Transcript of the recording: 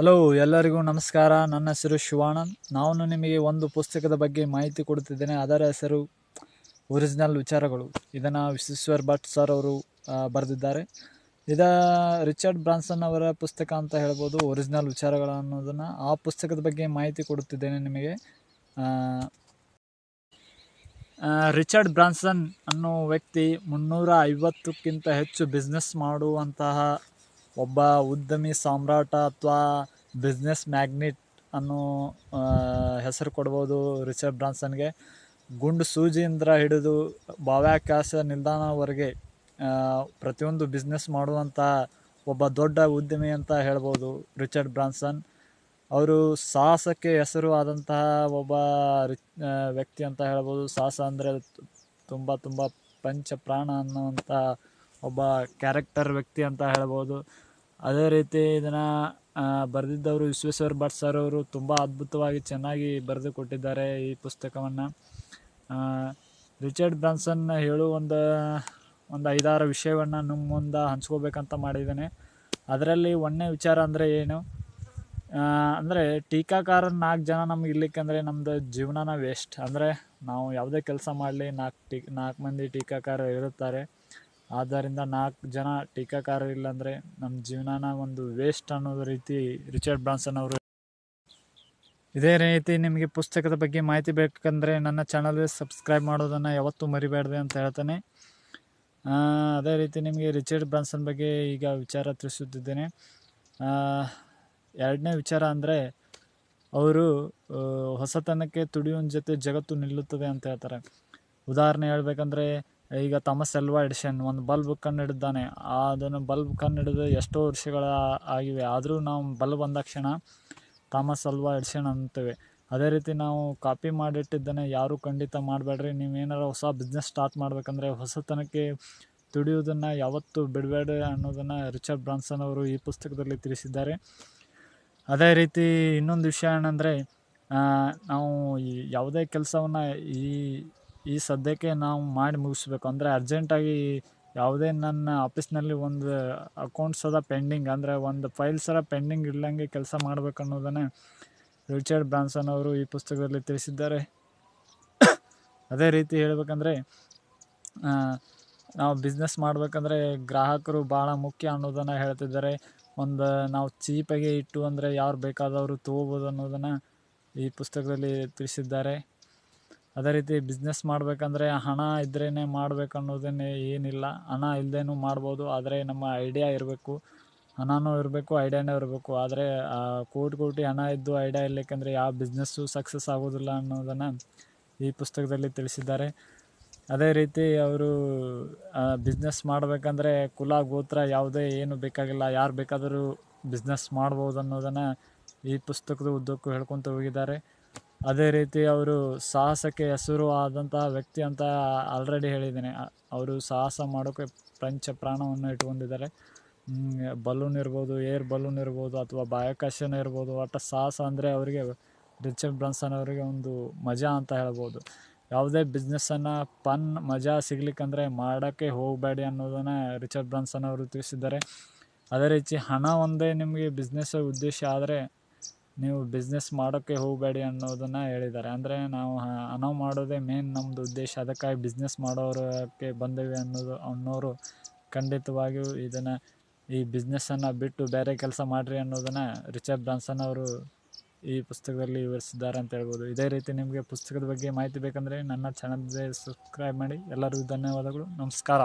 Hello ಎಲ್ಲರಿಗೂ ನಮಸ್ಕಾರ. ನನ್ನ ಹೆಸರು ಶಿವಾನಂದ್. ನಾನು ನಿಮಗೆ ಒಂದು ಪುಸ್ತಕದ ಬಗ್ಗೆ ಮಾಹಿತಿ ಕೊಡುತ್ತಿದ್ದೇನೆ. ಅದರ ಹೆಸರು ಒರಿಜಿನಲ್ ವಿಚಾರಗಳು. ಇದನ್ನು ವಿಶ್ವೇಶ್ವರ್ ಭಟ್ ಸರ್ ಅವರು ಬರೆದಿದ್ದಾರೆ. ಇದ ರಿಚರ್ಡ್ ಬ್ರಾನ್ಸನ್ ಅವರ ಪುಸ್ತಕ ಅಂತ ಹೇಳ್ಬೋದು ಒರಿಜಿನಲ್ ವಿಚಾರಗಳು ಅನ್ನೋದನ್ನು. ಆ ಪುಸ್ತಕದ ಬಗ್ಗೆ ಮಾಹಿತಿ ಕೊಡುತ್ತಿದ್ದೇನೆ ನಿಮಗೆ. ರಿಚರ್ಡ್ ಬ್ರಾನ್ಸನ್ ಅನ್ನೋ ವ್ಯಕ್ತಿ ಮುನ್ನೂರ ಐವತ್ತಕ್ಕಿಂತ ಹೆಚ್ಚು ಬಿಸ್ನೆಸ್ ಮಾಡುವಂತಹ ಒಬ್ಬ ಉದ್ಯಮಿ ಸಾಮ್ರಾಟ ಅಥವಾ ಬಿಸ್ನೆಸ್ ಮ್ಯಾಗ್ನೆಟ್ ಅನ್ನೋ ಹೆಸರು ಕೊಡ್ಬೋದು ರಿಚರ್ಡ್ ಬ್ರಾನ್ಸನ್ಗೆ. ಗುಂಡು ಸೂಜಿಯಿಂದ ಹಿಡಿದು ಬಾವ್ಯಾಕಾಶ ನಿಲ್ದಾಣವರೆಗೆ ಪ್ರತಿಯೊಂದು ಬಿಸ್ನೆಸ್ ಮಾಡುವಂಥ ಒಬ್ಬ ದೊಡ್ಡ ಉದ್ಯಮಿ ಅಂತ ಹೇಳ್ಬೋದು ರಿಚರ್ಡ್ ಬ್ರಾನ್ಸನ್. ಅವರು ಸಾಹಸಕ್ಕೆ ಹೆಸರು ಆದಂತಹ ಒಬ್ಬ ವ್ಯಕ್ತಿ ಅಂತ ಹೇಳ್ಬೋದು. ಸಾಹಸ ಅಂದರೆ ತುಂಬ ತುಂಬ ಪಂಚ ಪ್ರಾಣ ಅನ್ನುವಂಥ ಒಬ್ಬ ಕ್ಯಾರೆಕ್ಟರ್ ವ್ಯಕ್ತಿ ಅಂತ ಹೇಳ್ಬೋದು. ಅದೇ ರೀತಿ ಇದನ್ನು ಬರೆದಿದ್ದವರು ವಿಶ್ವೇಶ್ವರ ಭಟ್ ಸರ್ ಅವರು ತುಂಬ ಅದ್ಭುತವಾಗಿ ಚೆನ್ನಾಗಿ ಬರೆದು ಕೊಟ್ಟಿದ್ದಾರೆ ಈ ಪುಸ್ತಕವನ್ನು. ರಿಚರ್ಡ್ ಬ್ರಾನ್ಸನ್ ಹೇಳು ಒಂದು ಒಂದು ಐದಾರು ವಿಷಯವನ್ನು ನಿಮ್ಮ ಮುಂದೆ ಹಂಚ್ಕೋಬೇಕಂತ ಮಾಡಿದ್ದೇನೆ. ಅದರಲ್ಲಿ ಒಂದನೇ ವಿಚಾರ ಅಂದರೆ ಏನು? ಅಂದರೆ ಟೀಕಾಕಾರ ನಾಲ್ಕು ಜನ ನಮ್ಗೆ ಇರ್ಲಿಕ್ಕಂದ್ರೆ ನಮ್ಮದು ಜೀವನನ ವೇಸ್ಟ್ ಅಂದರೆ ನಾವು ಯಾವುದೇ ಕೆಲಸ ಮಾಡಲಿ ನಾಲ್ಕು ಟೀ ನಾಲ್ಕು ಮಂದಿ ಟೀಕಾಕಾರ ಇರುತ್ತಾರೆ. ಆದ್ದರಿಂದ ನಾಲ್ಕು ಜನ ಟೀಕಾಕಾರರು ಇಲ್ಲಾಂದರೆ ನಮ್ಮ ಜೀವನನ ಒಂದು ವೇಸ್ಟ್ ಅನ್ನೋದು ರೀತಿ ರಿಚರ್ಡ್ ಬ್ರಾನ್ಸನ್ ಅವರು ಇದೇ ರೀತಿ ನಿಮಗೆ ಪುಸ್ತಕದ ಬಗ್ಗೆ ಮಾಹಿತಿ ಬೇಕಂದರೆ ನನ್ನ ಚಾನಲ್ಗೆ ಸಬ್ಸ್ಕ್ರೈಬ್ ಮಾಡೋದನ್ನು ಯಾವತ್ತೂ ಮರಿಬೇಡ್ದೆ ಅಂತ ಹೇಳ್ತಾನೆ. ಅದೇ ರೀತಿ ನಿಮಗೆ ರಿಚರ್ಡ್ ಬ್ರಾನ್ಸನ್ ಬಗ್ಗೆ ಈಗ ವಿಚಾರ ತಿಳಿಸುತ್ತಿದ್ದೇನೆ. ಎರಡನೇ ವಿಚಾರ ಅಂದರೆ ಅವರು ಹೊಸತನಕ್ಕೆ ತುಡಿಯುವ ಜೊತೆ ಜಗತ್ತು ನಿಲ್ಲುತ್ತದೆ ಅಂತ ಹೇಳ್ತಾರೆ. ಉದಾಹರಣೆ ಹೇಳ್ಬೇಕಂದ್ರೆ ಈಗ ಥಾಮಸ್ ಎಲ್ವಾ ಎಡಿಷನ್ ಒಂದು ಬಲ್ಬ್ ಕಂಡು ಹಿಡಿದಾನೆ ಅದನ್ನು ಬಲ್ಬ್ ಕಂಡು ಹಿಡಿದು ಎಷ್ಟೋ ವರ್ಷಗಳ ಆಗಿವೆ. ಆದರೂ ನಾವು ಬಲ್ಬ್ ಬಂದ ಕ್ಷಣ ಥಾಮಸ್ ಅಲ್ವಾ ಎಡಿಷನ್ ಅಂತೇವೆ. ಅದೇ ರೀತಿ ನಾವು ಕಾಪಿ ಮಾಡಿಟ್ಟಿದ್ದನ್ನು ಯಾರೂ ಖಂಡಿತ ಮಾಡಬೇಡ್ರಿ. ನೀವೇನಾರು ಹೊಸ ಬಿಸ್ನೆಸ್ ಸ್ಟಾರ್ಟ್ ಮಾಡಬೇಕಂದ್ರೆ ಹೊಸತನಕ್ಕೆ ತುಡಿಯೋದನ್ನು ಯಾವತ್ತೂ ಬಿಡಬೇಡ ಅನ್ನೋದನ್ನು ರಿಚರ್ಡ್ ಬ್ರಾನ್ಸನ್ ಅವರು ಈ ಪುಸ್ತಕದಲ್ಲಿ ತಿಳಿಸಿದ್ದಾರೆ. ಅದೇ ರೀತಿ ಇನ್ನೊಂದು ವಿಷಯ ಏನಂದರೆ ನಾವು ಯಾವುದೇ ಕೆಲಸವನ್ನು ಈ ಈ ಸದ್ಯಕ್ಕೆ ನಾವು ಮಾಡಿ ಮುಗಿಸ್ಬೇಕು. ಅಂದರೆ ಅರ್ಜೆಂಟಾಗಿ ಯಾವುದೇ ನನ್ನ ಆಫೀಸ್ನಲ್ಲಿ ಒಂದು ಅಕೌಂಟ್ಸ್ ಅದ ಪೆಂಡಿಂಗ್ ಅಂದರೆ ಒಂದು ಫೈಲ್ಸ್ ಅರ ಪೆಂಡಿಂಗ್ ಇಲ್ಲಂಗೆ ಕೆಲಸ ಮಾಡ್ಬೇಕು ಅನ್ನೋದನ್ನೇ ರಿಚರ್ಡ್ ಬ್ರಾನ್ಸನ್ ಅವರು ಈ ಪುಸ್ತಕದಲ್ಲಿ ತಿಳಿಸಿದ್ದಾರೆ. ಅದೇ ರೀತಿ ಹೇಳಬೇಕಂದ್ರೆ ನಾವು ಬಿಸ್ನೆಸ್ ಮಾಡಬೇಕಂದ್ರೆ ಗ್ರಾಹಕರು ಭಾಳ ಮುಖ್ಯ ಅನ್ನೋದನ್ನು ಹೇಳ್ತಿದ್ದಾರೆ. ಒಂದು ನಾವು ಚೀಪಾಗಿ ಇಟ್ಟು ಅಂದರೆ ಯಾರು ಬೇಕಾದವರು ತೊಗೋಬೋದು ಅನ್ನೋದನ್ನು ಈ ಪುಸ್ತಕದಲ್ಲಿ ತಿಳಿಸಿದ್ದಾರೆ. ಅದೇ ರೀತಿ ಬಿಸ್ನೆಸ್ ಮಾಡಬೇಕಂದ್ರೆ ಹಣ ಇದ್ರೇ ಮಾಡ್ಬೇಕು ಅನ್ನೋದನ್ನೇ ಏನಿಲ್ಲ. ಹಣ ಇಲ್ಲದೇನೂ ಮಾಡ್ಬೋದು, ಆದರೆ ನಮ್ಮ ಐಡಿಯಾ ಇರಬೇಕು. ಹಣನೂ ಇರಬೇಕು ಐಡಿಯಾನೂ ಇರಬೇಕು. ಆದರೆ ಕೋಟಿ ಕೋಟಿ ಹಣ ಇದ್ದು ಐಡಿಯಾ ಇರ್ಲಿಕ್ಕಂದ್ರೆ ಯಾವ ಬಿಸ್ನೆಸ್ಸು ಸಕ್ಸಸ್ ಆಗೋದಿಲ್ಲ ಅನ್ನೋದನ್ನು ಈ ಪುಸ್ತಕದಲ್ಲಿ ತಿಳಿಸಿದ್ದಾರೆ. ಅದೇ ರೀತಿ ಅವರು ಬಿಸ್ನೆಸ್ ಮಾಡಬೇಕಂದ್ರೆ ಕುಲ, ಗೋತ್ರ ಯಾವುದೇ ಏನು ಬೇಕಾಗಿಲ್ಲ. ಯಾರು ಬೇಕಾದರೂ ಬಿಸ್ನೆಸ್ ಮಾಡ್ಬೋದು ಅನ್ನೋದನ್ನು ಈ ಪುಸ್ತಕದ ಉದ್ದಕ್ಕೂ ಹೇಳ್ಕೊತ ಹೋಗಿದ್ದಾರೆ. ಅದೇ ರೀತಿ ಅವರು ಸಾಹಸಕ್ಕೆ ಹೆಸರು ಆದಂತಹ ವ್ಯಕ್ತಿ ಅಂತ ಆಲ್ರೆಡಿ ಹೇಳಿದ್ದೇನೆ. ಅವರು ಸಾಹಸ ಮಾಡೋಕ್ಕೆ ಪಂಚ ಪ್ರಾಣವನ್ನು ಇಟ್ಕೊಂಡಿದ್ದಾರೆ. ಬಲೂನ್ ಇರ್ಬೋದು, ಏರ್ ಬಲೂನ್ ಇರ್ಬೋದು, ಅಥವಾ ಬಾಯಾಕಾಶನ ಇರ್ಬೋದು, ಒಟ್ಟು ಸಾಹಸ ಅಂದರೆ ಅವರಿಗೆ ರಿಚರ್ಡ್ ಬ್ರಾನ್ಸನ್ ಅವರಿಗೆ ಒಂದು ಮಜಾ ಅಂತ ಹೇಳ್ಬೋದು. ಯಾವುದೇ ಬಿಸ್ನೆಸ್ಸನ್ನು ಪನ್ ಮಜಾ ಸಿಗ್ಲಿಕ್ಕಂದರೆ ಮಾಡೋಕ್ಕೆ ಹೋಗಬೇಡಿ ಅನ್ನೋದನ್ನು ರಿಚರ್ಡ್ ಬ್ರಾನ್ಸನ್ ಅವರು ತಿಳಿಸಿದ್ದಾರೆ. ಅದೇ ರೀತಿ ಹಣ ಒಂದೇ ನಿಮಗೆ ಬಿಸ್ನೆಸ್ ಉದ್ದೇಶ ಆದರೆ ನೀವು ಬಿಸ್ನೆಸ್ ಮಾಡೋಕ್ಕೆ ಹೋಗಬೇಡಿ ಅನ್ನೋದನ್ನು ಹೇಳಿದ್ದಾರೆ. ಅಂದರೆ ನಾವು ಹಣ ಮಾಡೋದೇ ಮೇನ್ ನಮ್ಮದು ಉದ್ದೇಶ. ಅದಕ್ಕಾಗಿ ಬಿಸ್ನೆಸ್ ಮಾಡೋರಕ್ಕೆ ಬಂದಿವೆ ಅನ್ನೋದು, ಅನ್ನೋರು ಖಂಡಿತವಾಗಿಯೂ ಇದನ್ನು ಈ ಬಿಸ್ನೆಸ್ಸನ್ನು ಬಿಟ್ಟು ಬೇರೆ ಕೆಲಸ ಮಾಡಿರಿ ಅನ್ನೋದನ್ನು ರಿಚರ್ಡ್ ಬ್ರಾನ್ಸನ್ ಅವರು ಈ ಪುಸ್ತಕದಲ್ಲಿ ವಿವರಿಸಿದ್ದಾರೆ ಅಂತ ಹೇಳ್ಬೋದು. ಇದೇ ರೀತಿ ನಿಮಗೆ ಪುಸ್ತಕದ ಬಗ್ಗೆ ಮಾಹಿತಿ ಬೇಕಂದರೆ ನನ್ನ ಚಾನಲ್ಗೆ ಸಬ್ಸ್ಕ್ರೈಬ್ ಮಾಡಿ. ಎಲ್ಲರಿಗೂ ಧನ್ಯವಾದಗಳು. ನಮಸ್ಕಾರ.